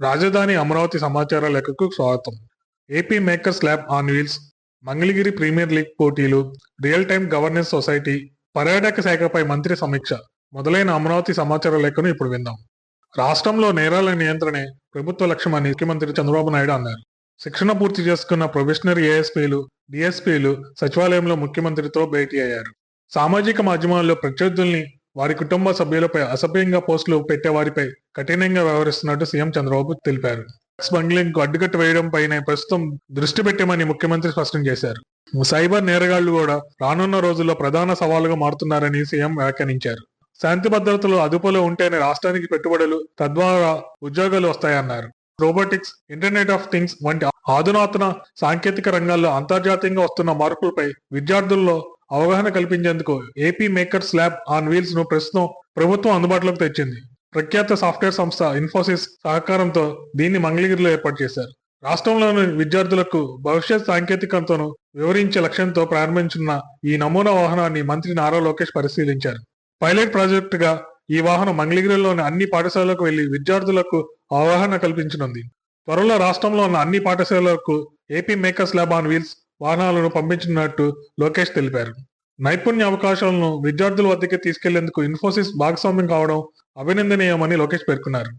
రాజధాని అమరావతి సమాచార లేఖకు స్వాగతం. AP makers lab on wheels Mangalagiri premier league పోటీలు రియల్ టైమ్ గవర్నెన్స్ సొసైటీ పర్యాటక శాఖపై మంత్రి సమీక్ష మొదలైన అమరావతి సమాచార లేఖను ఇప్పుడు విందాం. రాష్ట్రంలో నేరాల నియంత్రణే ప్రభుత్వ లక్ష్యమని ముఖ్యమంత్రి చంద్రబాబు నాయుడు అన్నారు. శిక్షణ పూర్తి చేసుకున్న ప్రొబిషనరీ ఏఎస్పీలు డిఎస్పీలు సచివాలయంలో ముఖ్యమంత్రితో భేటీ అయ్యారు. సామాజిక మాధ్యమాల్లో ప్రత్యర్థుల్ని వారి కుటుంబ సభ్యులపై అసభ్యంగా పోస్టులు పెట్టే వారిపై కఠినంగా వ్యవహరిస్తున్నట్టు సీఎం చంద్రబాబు తెలిపారు. టాక్స్ బంగ్లింగ్ అడ్డుకట్ట వేయడం పైన ప్రస్తుతం దృష్టి పెట్టామని ముఖ్యమంత్రి స్పష్టం చేశారు. సైబర్ నేరగాళ్ళు కూడా రానున్న రోజుల్లో ప్రధాన సవాలుగా మారుతున్నారని సీఎం వ్యాఖ్యానించారు. శాంతి భద్రతలు అదుపులో ఉంటేనే రాష్ట్రానికి పెట్టుబడులు తద్వారా ఉద్యోగాలు వస్తాయన్నారు. రోబోటిక్స్ ఇంటర్నెట్ ఆఫ్ థింగ్స్ వంటి ఆధునాతన సాంకేతిక రంగాల్లో అంతర్జాతీయంగా వస్తున్న మార్పులపై విద్యార్థుల్లో అవగాహన కల్పించేందుకు ఏపీ మేకర్స్ ల్యాబ్ ఆన్ వీల్స్ను ప్రస్తుతం ప్రభుత్వం అందుబాటులోకి తెచ్చింది. ప్రఖ్యాత సాఫ్ట్వేర్ సంస్థ ఇన్ఫోసిస్ సహకారంతో దీన్ని మంగళగిరిలో ఏర్పాటు చేశారు. రాష్ట్రంలోని విద్యార్థులకు భవిష్యత్ సాంకేతికతను వివరించే లక్ష్యంతో ప్రారంభించిన ఈ నమూనా వాహనాన్ని మంత్రి నారా లోకేష్ పరిశీలించారు. పైలట్ ప్రాజెక్టుగా ఈ వాహనం మంగళగిరిలోని అన్ని పాఠశాలలకు వెళ్ళి విద్యార్థులకు అవగాహన కల్పించనుంది. త్వరలో రాష్ట్రంలో ఉన్న అన్ని పాఠశాలలకు AP makers lab on wheels వాహనాలను పంపించినట్టు లోకేష్ తెలిపారు. నైపుణ్య అవకాశాలను విద్యార్థుల వద్దకి తీసుకెళ్ళేందుకు ఇన్ఫోసిస్ భాగస్వామ్యం కావడం అభినందనీయమని లోకేష్ పేర్కొన్నారు.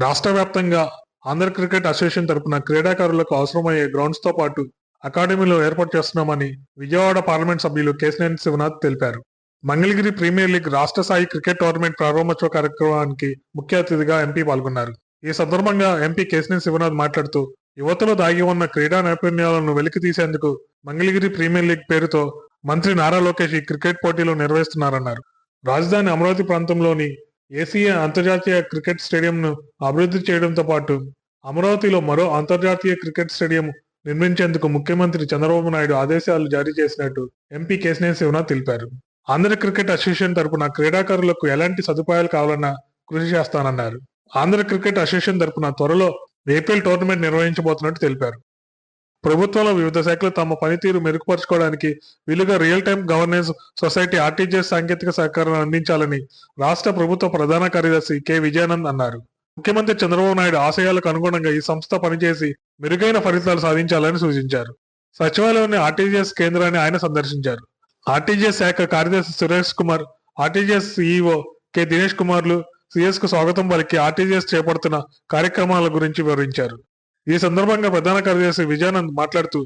రాష్ట్ర వ్యాప్తంగా ఆంధ్ర క్రికెట్ అసోసియేషన్ తరపున క్రీడాకారులకు అవసరమయ్యే గ్రౌండ్స్తో పాటు అకాడమీలు ఏర్పాటు చేస్తున్నామని విజయవాడ పార్లమెంట్ సభ్యులు కేశినేని శివనాథ్ తెలిపారు. మంగళగిరి ప్రీమియర్ లీగ్ రాష్ట్ర స్థాయి క్రికెట్ టోర్నమెంట్ ప్రారంభోత్సవ కార్యక్రమానికి ముఖ్య అతిథిగా ఎంపీ పాల్గొన్నారు. ఈ సందర్భంగా ఎంపీ కేశినేని శివనాథ్ మాట్లాడుతూ యువతలో దాగి ఉన్న క్రీడా నైపుణ్యాలను వెలికి తీసేందుకు మంగళగిరి ప్రీమియర్ లీగ్ పేరుతో మంత్రి నారా లోకేష్ ఈ క్రికెట్ పోటీలు నిర్వహిస్తున్నారన్నారు. రాజధాని అమరావతి ప్రాంతంలోని ఏసీఏ అంతర్జాతీయ క్రికెట్ స్టేడియంను అభివృద్ధి చేయడంతో పాటు అమరావతిలో మరో అంతర్జాతీయ క్రికెట్ స్టేడియం నిర్మించేందుకు ముఖ్యమంత్రి చంద్రబాబు నాయుడు ఆదేశాలు జారీ చేసినట్టు ఎంపీ కేశినేని శివనాథ్ తెలిపారు. ఆంధ్ర క్రికెట్ అసోసియేషన్ తరపున క్రీడాకారులకు ఎలాంటి సదుపాయాలు కావాలన్నా కృషి చేస్తానన్నారు. ఆంధ్ర క్రికెట్ అసోసియేషన్ తరపున త్వరలో ఏపీఎల్ టోర్నమెంట్ నిర్వహించబోతున్నట్టు తెలిపారు. ప్రభుత్వంలో వివిధ శాఖలు తమ పనితీరు మెరుగుపరచుకోవడానికి వీలుగా real time governance society RTGS సాంకేతిక సహకారం అందించాలని రాష్ట్ర ప్రభుత్వ ప్రధాన కార్యదర్శి కె. విజయానంద్ అన్నారు. ముఖ్యమంత్రి చంద్రబాబు నాయుడు ఆశయాలకు అనుగుణంగా ఈ సంస్థ పనిచేసి మెరుగైన ఫలితాలు సాధించాలని సూచించారు. సచివాలయంలోని ఆర్టీజీఎస్ కేంద్రాన్ని ఆయన సందర్శించారు. ఆర్టీజీఎస్ శాఖ కార్యదర్శి Suresh Kumar RTGS CEO K. Dinesh కుమార్లు సిఎస్కు స్వాగతం పలికి ఆర్టీజీఎస్ చేపడుతున్న కార్యక్రమాల గురించి వివరించారు. ఈ సందర్భంగా ప్రధాన కార్యదర్శి విజయానంద్ మాట్లాడుతూ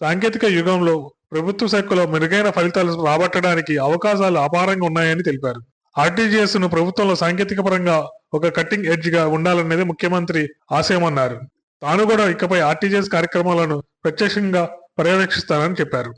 సాంకేతిక యుగంలో ప్రభుత్వ శాఖలో మెరుగైన ఫలితాలు రాబట్టడానికి అవకాశాలు అపారంగా ఉన్నాయని తెలిపారు. ఆర్టీజీఎస్ను ప్రభుత్వంలో సాంకేతిక పరంగా ఒక కట్టింగ్ ఎడ్జ్గా ఉండాలనేది ముఖ్యమంత్రి ఆశయమన్నారు. తాను కూడా ఇకపై ఆర్టీజీఎస్ కార్యక్రమాలను ప్రత్యక్షంగా పర్యవేక్షిస్తానని చెప్పారు.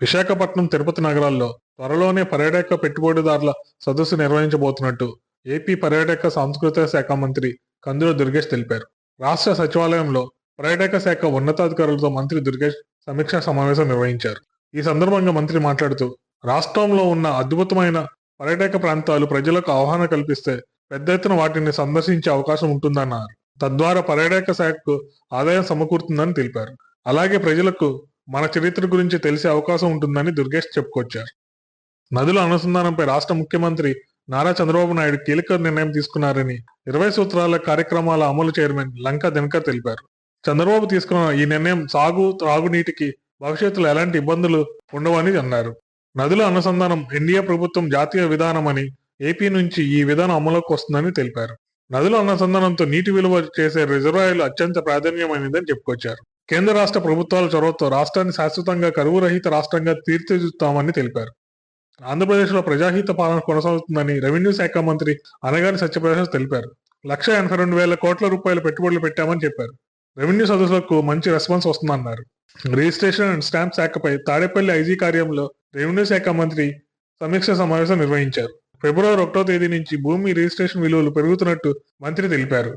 విశాఖపట్నం తిరుపతి నగరాల్లో త్వరలోనే పర్యాటక పెట్టుబడిదారుల సదస్సు నిర్వహించబోతున్నట్టు ఏపీ పర్యాటక సాంస్కృతిక శాఖ మంత్రి కందుల దుర్గేష్ తెలిపారు. రాష్ట్ర సచివాలయంలో పర్యాటక శాఖ ఉన్నతాధికారులతో మంత్రి దుర్గేష్ సమీక్షా సమావేశం నిర్వహించారు. ఈ సందర్భంగా మంత్రి మాట్లాడుతూ రాష్ట్రంలో ఉన్న అద్భుతమైన పర్యాటక ప్రాంతాలు ప్రజలకు అవగాహన కల్పిస్తే పెద్ద ఎత్తున వాటిని సందర్శించే అవకాశం ఉంటుందన్నారు. తద్వారా పర్యాటక శాఖకు ఆదాయం సమకూరుతుందని తెలిపారు. అలాగే ప్రజలకు మన చరిత్ర గురించి తెలిసే అవకాశం ఉంటుందని దుర్గేష్ చెప్పుకొచ్చారు. నదుల అనుసంధానంపై రాష్ట్ర ముఖ్యమంత్రి నారా చంద్రబాబు నాయుడు కీలక నిర్ణయం తీసుకున్నారని ఇరవై సూత్రాల కార్యక్రమాల అమలు చైర్మన్ లంకా దినకర్ తెలిపారు. చంద్రబాబు తీసుకున్న ఈ నిర్ణయం సాగు త్రాగునీటికి భవిష్యత్తులో ఎలాంటి ఇబ్బందులు ఉండవని అన్నారు. నదుల అనుసంధానం ఎన్డీఏ ప్రభుత్వం జాతీయ విధానమని ఏపీ నుంచి ఈ విధానం అమలుకు వస్తుందని తెలిపారు. నదుల అనుసంధానంతో నీటి విలువ చేసే రిజర్వాయర్లు అత్యంత ప్రాధాన్యమైనదని చెప్పుకొచ్చారు. కేంద్ర రాష్ట్ర ప్రభుత్వాల చొరవతో రాష్ట్రాన్ని శాశ్వతంగా కరువు రహిత రాష్ట్రంగా తీర్చిదిద్దుతామని తెలిపారు. ఆంధ్రప్రదేశ్లో ప్రజాహిత పాలన కొనసాగుతుందని రెవెన్యూ శాఖ మంత్రి అనగాని సత్యప్రకాశ్ తెలిపారు. లక్ష ఎనభై రెండు వేల కోట్ల రూపాయల పెట్టుబడులు పెట్టామని చెప్పారు. రెవెన్యూ సదస్సులకు మంచి రెస్పాన్స్ వస్తుందన్నారు. రిజిస్ట్రేషన్ అండ్ స్టాంప్ శాఖపై తాడేపల్లి ఐజీ కార్యంలో రెవెన్యూ శాఖ మంత్రి సమీక్ష సమావేశం నిర్వహించారు. ఫిబ్రవరి ఒకటో తేదీ నుంచి భూమి రిజిస్ట్రేషన్ విలువలు పెరుగుతున్నట్టు మంత్రి తెలిపారు.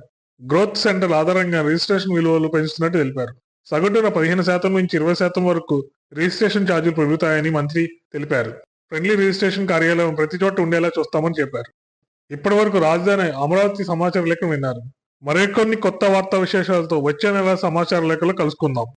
గ్రోత్ సెంటర్ ఆధారంగా రిజిస్ట్రేషన్ విలువలు పెంచుతున్నట్టు తెలిపారు. సగటున పదిహేను శాతం నుంచి ఇరవై శాతం వరకు రిజిస్ట్రేషన్ ఛార్జీలు పెరుగుతాయని మంత్రి తెలిపారు. ఫ్రెండ్లీ రిజిస్ట్రేషన్ కార్యాలయం ప్రతి చోట ఉండేలా చూస్తామని చెప్పారు. ఇప్పటి వరకు రాజధాని అమరావతి సమాచార లేఖను విన్నారు. మరికొన్ని కొత్త వార్తా విశేషాలతో వచ్చే నెల సమాచార లేఖలో కలుసుకుందాం.